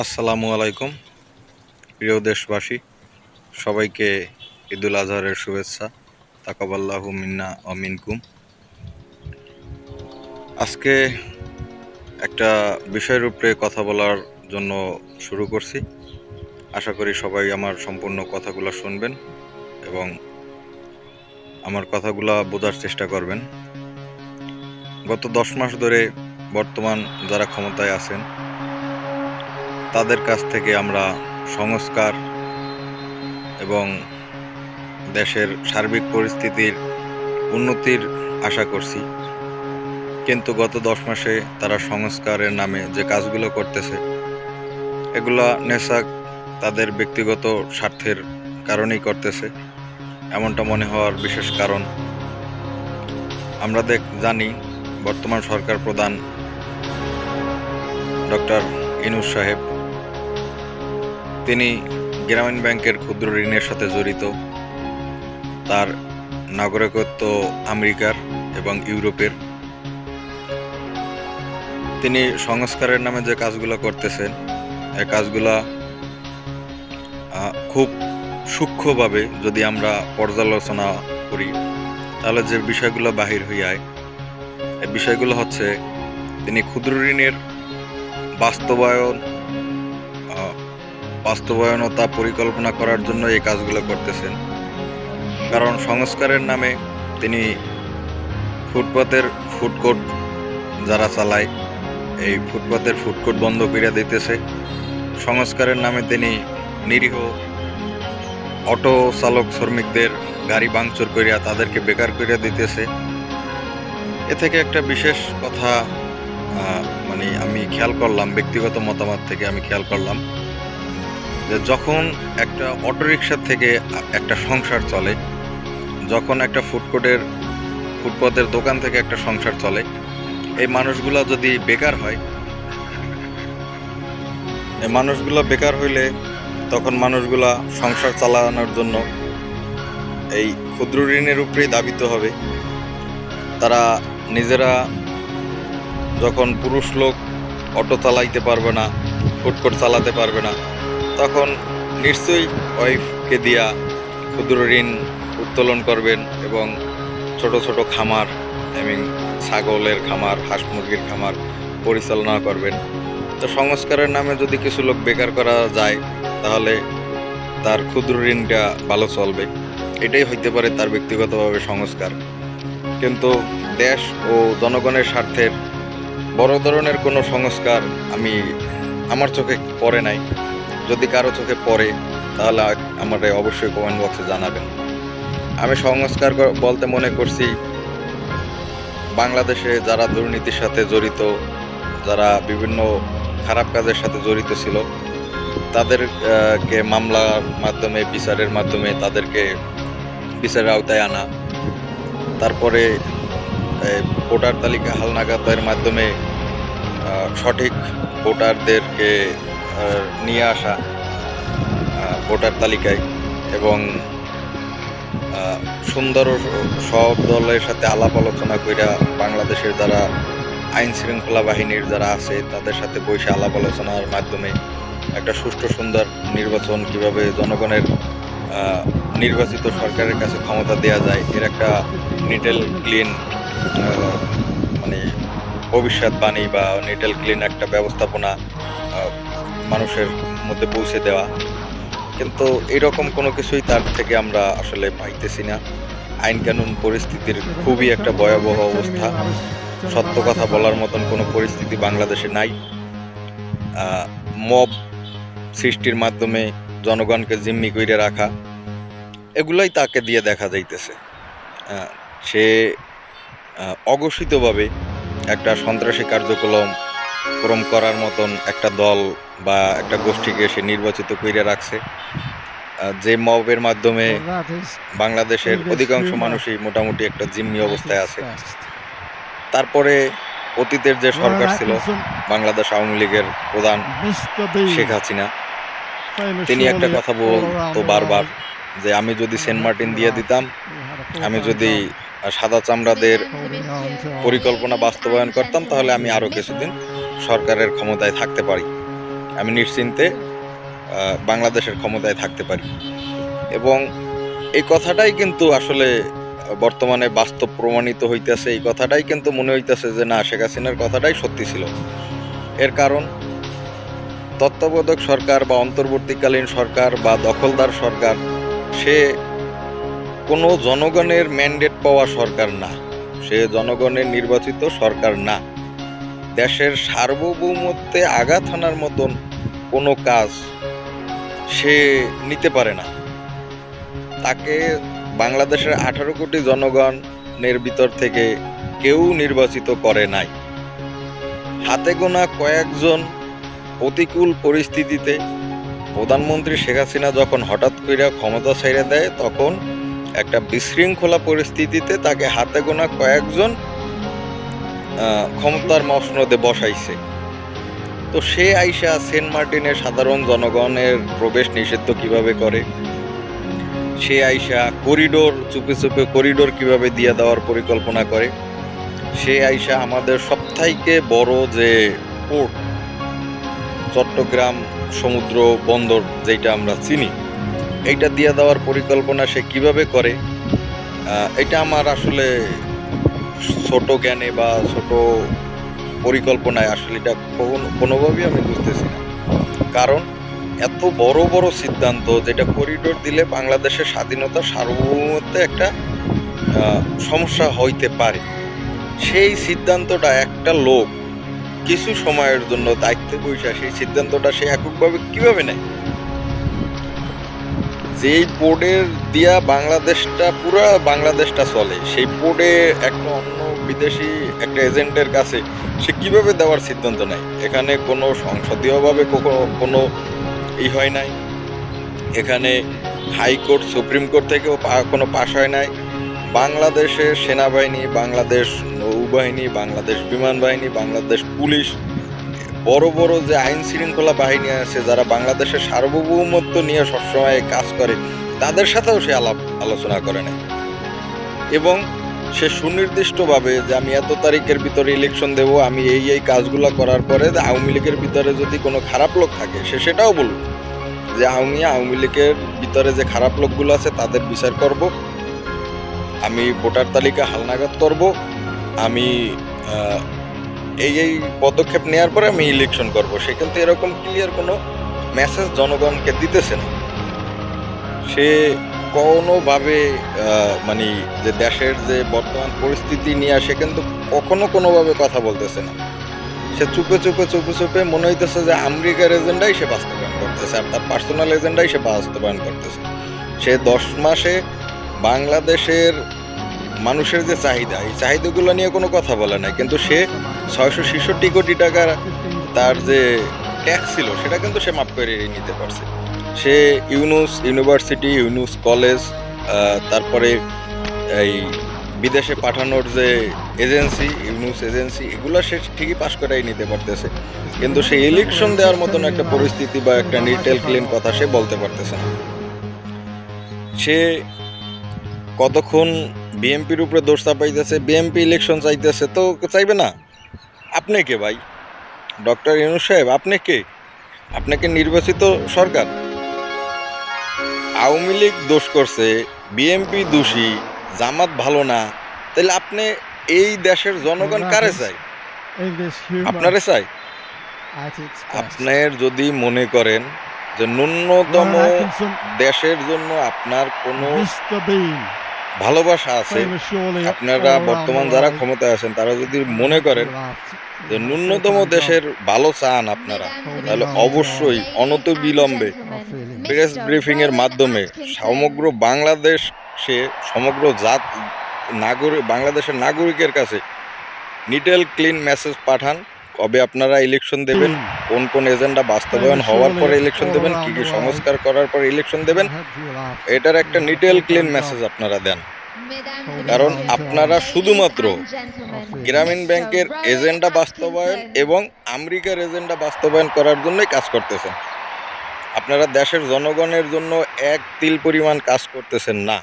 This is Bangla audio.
আসসালামু আলাইকুম। প্রিয় দেশবাসী, সবাইকে ঈদুল আজহারের শুভেচ্ছা। তাকাবাল্লাহু মিন্না অমিনকুম আজকে একটা বিষয়ের উপরে কথা বলার জন্য শুরু করছি। আশা করি সবাই আমার সম্পূর্ণ কথাগুলো শুনবেন এবং আমার কথাগুলো বোঝার চেষ্টা করবেন। গত দশ মাস ধরে বর্তমান যারা ক্ষমতায় আছেন তাদের কাছ থেকে আমরা সংস্কার এবং দেশের সার্বিক পরিস্থিতির উন্নতির আশা করছি। কিন্তু গত দশ মাসে তারা সংস্কারের নামে যে কাজগুলো করতেছে, এগুলা নেশাক তাদের ব্যক্তিগত স্বার্থের কারণেই করতেছে, এমনটা মনে হওয়ার বিশেষ কারণ। আমরা দেখ, জানি বর্তমান সরকার প্রধান ডক্টর ইনুস সাহেব তিনি গ্রামীণ ব্যাংকের ক্ষুদ্র ঋণের সাথে জড়িত। তার নাগরিকত্ব আমেরিকার এবং ইউরোপের। তিনি সংস্কারের নামে যে কাজগুলো করতেছেন এই কাজগুলা খুব সূক্ষ্মভাবে যদি আমরা পর্যালোচনা করি, তাহলে যে বিষয়গুলো বাহির হইয়ায় এই বিষয়গুলো হচ্ছে তিনি ক্ষুদ্র ঋণের বাস্তবায়ন বাস্তবায়নতা পরিকল্পনা করার জন্য এই কাজগুলো করতেছেন। কারণ সংস্কারের নামে তিনি ফুটপাতের ফুডকোর্ট যারা চালায়, এই ফুটপাতের ফুডকোর্ট বন্ধ করে দিতেছে। সংস্কারের নামে তিনি নিরীহ অটো চালক শ্রমিকদের গাড়ি ভাঙচুর করিয়া তাদেরকে বেকার করিয়া দিতেছে। এ থেকে একটা বিশেষ কথা মানে আমি খেয়াল করলাম, ব্যক্তিগত মতামত থেকে আমি খেয়াল করলাম। যে যখন একটা অটোরিকশা থেকে একটা সংসার চলে, যখন একটা ফুডকোর্টের ফুটপথের দোকান থেকে একটা সংসার চলে, এই মানুষগুলো যদি বেকার হয়, এই মানুষগুলো বেকার হইলে তখন মানুষগুলা সংসার চালানোর জন্য এই ক্ষুদ্র ঋণের উপরেই দাবিত হবে। তারা নিজেরা যখন পুরুষ লোক অটো চালাইতে পারবে না ফুটকোর্ট চালাতে পারবে না তখন নিশ্চয়ই ওয়াইফকে দিয়া ক্ষুদ্র ঋণ উত্তোলন করবেন এবং ছোট ছোট খামার এবং ছাগলের খামার, হাঁস মুরগির খামার পরিচালনা করবেন। তো সংস্কারের নামে যদি কিছু লোক বেকার করা যায়, তাহলে তার ক্ষুদ্র ঋণটা ভালো চলবে। এটাই হইতে পারে তার ব্যক্তিগতভাবে সংস্কার। কিন্তু দেশ ও জনগণের স্বার্থের বড় ধরনের কোনো সংস্কার আমি আমার চোখে পড়ে নাই। যদি কারও চোখে পড়ে, তাহলে আমার অবশ্যই কমেন্ট বক্সে জানাবেন। আমি সংস্কার বলতে মনে করছি, বাংলাদেশে যারা দুর্নীতির সাথে জড়িত, যারা বিভিন্ন খারাপ কাজের সাথে জড়িত ছিল, তাদেরকে মামলার মাধ্যমে, বিচারের মাধ্যমে তাদেরকে বিচারের আওতায় আনা। তারপরে ভোটার তালিকা হালনাগাদের মাধ্যমে সঠিক ভোটারদেরকে নিয়ে আসা ভোটার তালিকায় এবং সুন্দর সব দলের সাথে আলাপ আলোচনা কইরা বাংলাদেশের যারা আইন শৃঙ্খলা বাহিনীর যারা আছে, তাদের সাথে বসে আলাপ আলোচনার মাধ্যমে একটা সুষ্ঠু, সুন্দর নির্বাচন কীভাবে জনগণের নির্বাচিত সরকারের কাছে ক্ষমতা দেওয়া যায়, এর একটা নিটেল ক্লিন মানে ভবিষ্যৎবাণী বা নিটেল ক্লিন একটা ব্যবস্থাপনা মানুষের মধ্যে পৌঁছে দেওয়া। কিন্তু এরকম কোনো কিছুই তার থেকে আমরা আসলে পাইতেছি না। আইন কানুন পরিস্থিতির খুবই একটা ভয়াবহ অবস্থা। সত্য কথা বলার মতন কোনো পরিস্থিতি বাংলাদেশে নাই। মব সৃষ্টির মাধ্যমে জনগণকে জিম্মি করে রাখা, এগুলাই তাকে দিয়ে দেখা যাইতেছে। সে অঘোষিতভাবে একটা সন্ত্রাসী কার্যক্রম ক্রম করার মতন একটা দল বা একটা গোষ্ঠীকে সে নির্বাচিত করে রাখছে। যে মবের মাধ্যমে বাংলাদেশের অধিকাংশ মানুষই মোটামুটি একটা জিম্মি অবস্থায় আছে। তারপরে অতীতের যে সরকার ছিল বাংলাদেশ আওয়ামী লীগের প্রধান শেখ হাসিনা তিনি একটা কথা বলতো বারবার যে আমি যদি সেন্ট মার্টিন দিয়ে দিতাম আমি যদি সাদা চামড়াদের পরিকল্পনা বাস্তবায়ন করতাম তাহলে আমি আরও কিছুদিন সরকারের ক্ষমতায় থাকতে পারি। আমি নিশ্চিন্তে বাংলাদেশের ক্ষমতায় থাকতে পারি। এবং এই কথাটাই কিন্তু আসলে বর্তমানে বাস্তব প্রমাণিত হইতেছে। এই কথাটাই কিন্তু মনে হইতেছে যে, না, শেখ হাসিনার কথাটাই সত্যি ছিল। এর কারণ, তত্ত্বাবধায়ক সরকার বা অন্তর্বর্তীকালীন সরকার বা দখলদার সরকার, সে কোনো জনগণের ম্যান্ডেট পাওয়া সরকার না। সে জনগণের নির্বাচিত সরকার না। দেশের সার্বভৌমত্বে আঘাত হানার মতন কোনো কাজ সে নিতে পারে না। তাকে বাংলাদেশের আঠারো কোটি জনগণের ভিতর থেকে কেউ নির্বাচিত করে নাই। হাতে গোনা কয়েকজন প্রতিকূল পরিস্থিতিতে প্রধানমন্ত্রী শেখ হাসিনা যখন হঠাৎ করে ক্ষমতা ছেড়ে দেয়, তখন একটা বিশৃঙ্খলা পরিস্থিতিতে তাকে হাতে গোনা কয়েকজন ক্ষমতার মসনদে বসাইছে। তো সে আইসা সেন্ট মার্টিনের সাধারণ জনগণের প্রবেশ নিষিদ্ধ কীভাবে করে? সে আইসা করিডোর, চুপে চুপে করিডোর কীভাবে দিয়ে দেওয়ার পরিকল্পনা করে? সে আইসা আমাদের সবথাইকে বড় যে পোর্ট, চট্টগ্রাম সমুদ্র বন্দর যেটা আমরা চিনি, এইটা দিয়ে দেওয়ার পরিকল্পনা সে কীভাবে করে? এটা আমার আসলে ছোট জ্ঞানে বা ছোট পরিকল্পনায় আসলে এটা কোনো- কোনোভাবেই আমি বুঝতেছি না। কারণ এত বড় বড় সিদ্ধান্ত যেটা করিডোর দিলে বাংলাদেশের স্বাধীনতা সার্বভৌমত্বে একটা সমস্যা হইতে পারে। সেই সিদ্ধান্তটা একটা লোক কিছু সময়ের জন্য দায়িত্ব বৈশা সেই সিদ্ধান্তটা সে এককভাবে কীভাবে নেয়? যেই পোর্ডের দিয়া বাংলাদেশটা পুরো বাংলাদেশটা চলে, সেই পোর্ডে একটা অন্য বিদেশি একটা এজেন্টের কাছে সে কীভাবে দেওয়ার সিদ্ধান্ত নেয়? এখানে কোনো সংসদীয়ভাবে কোনো- ই হয় নাই। এখানে হাইকোর্ট সুপ্রিম কোর্ট থেকেও কোনো পাশ হয় নাই। বাংলাদেশের সেনাবাহিনী, বাংলাদেশ নৌবাহিনী, বাংলাদেশ বিমান বাহিনী, বাংলাদেশ পুলিশ বড় বড় যে আইন শৃঙ্খলা বাহিনী আছে, যারা বাংলাদেশের সার্বভৌমত্ব নিয়ে সবসময় কাজ করে, তাদের সাথেও সে আলাপ, আলোচনা করে নেয় এবং সে সুনির্দিষ্টভাবে যে আমি এত তারিখের ভিতরে ইলেকশন দেব, আমি এই এই কাজগুলো করার পরে আওয়ামী লীগের ভিতরে যদি কোনো খারাপ লোক থাকে, সে সেটাও বলুক। যে আমি আওয়ামী লীগের ভিতরে যে খারাপ লোকগুলো আছে, তাদের বিচার করব। আমি ভোটার তালিকা হালনাগাদ করব। আমি এই এই পদক্ষেপ নেওয়ার পরে আমি ইলেকশন করব। সে কিন্তু এরকম ক্লিয়ার কোনো মেসেজ জনগণকে দিতেছে না। সে কোনোভাবে মানে যে দেশের যে বর্তমান পরিস্থিতি নিয়ে সে কিন্তু কখনো কোনোভাবে কথা বলতেছে না। সে চুপে চুপে চুপে চুপে মনে হইতেছে যে আমেরিকার এজেন্ডাই সে বাস্তবায়ন করতেছে আর তার পার্সোনাল এজেন্ডাই সে বাস্তবায়ন করতেছে। সে দশ মাসে বাংলাদেশের মানুষের যে চাহিদা, এই চাহিদাগুলো নিয়ে কোনো কথা বলে নাই। কিন্তু সে ছয়শো ছেষট্টি কোটি টাকার তার যে ট্যাক্স ছিল, সেটা কিন্তু সে মাপ করে নিতে পারছে। সে ইউনুস ইউনিভার্সিটি, ইউনুস কলেজ তারপরে এই বিদেশে পাঠানোর যে এজেন্সি, ইউনুস এজেন্সি, এগুলো সে ঠিকই পাশ করাই নিতে পারতেছে। কিন্তু সে ইলেকশন দেওয়ার মতন একটা পরিস্থিতি বা একটা নিটেল ক্লিন কথা সে বলতে পারতেছে না। সে কতক্ষণ বিএমপির উপরে দোষ চাপাইতেছে বিএমপি ইলেকশন চাইতেছে তো চাইবে না। আপনি কে ভাই? ডক্টর ইউনুস সাহেব আপনি কে? আপনাকে নির্বাচিত সরকার? আওয়ামী লীগ দোষ করছে বিএমপি দোষী জামাত ভালো না তাহলে আপনি এই দেশের জনগণ কারে চাই আপনারে চাই. আপনার যদি মনে করেন যে ন্যূনতম দেশের জন্য আপনার কোনো ভালোবাসা আছে আপনারা বর্তমান যারা. ক্ষমতায় আছেন তারা যদি মনে করেন যে ন্যূনতম দেশের ভালো চান আপনারা তাহলে অবশ্যই অনত বিলম্বে প্রেস ব্রিফিং এর মাধ্যমে সমগ্র বাংলাদেশে সমগ্র জাত নাগরিক বাংলাদেশের নাগরিকের কাছে নিটেল ক্লিন মেসেজ পাঠান কবে আপনারা ইলেকশন দেবেন কোন কোন এজেন্ডা বাস্তবায়ন হওয়ার পরে ইলেকশন দেবেন কি কি সংস্কার করার পরে ইলেকশন দেবেন এটার একটা নিটেল ক্লিন মেসেজ আপনারা দেন। কারণ আপনারা শুধুমাত্র গ্রামীণ ব্যাংকের এজেন্ডা বাস্তবায়ন এবং আমেরিকার এজেন্ডা বাস্তবায়ন করার জন্যই কাজ করতেছেন। আপনারা দেশের জনগণের জন্য এক তিল পরিমাণ কাজ করতেছেন না।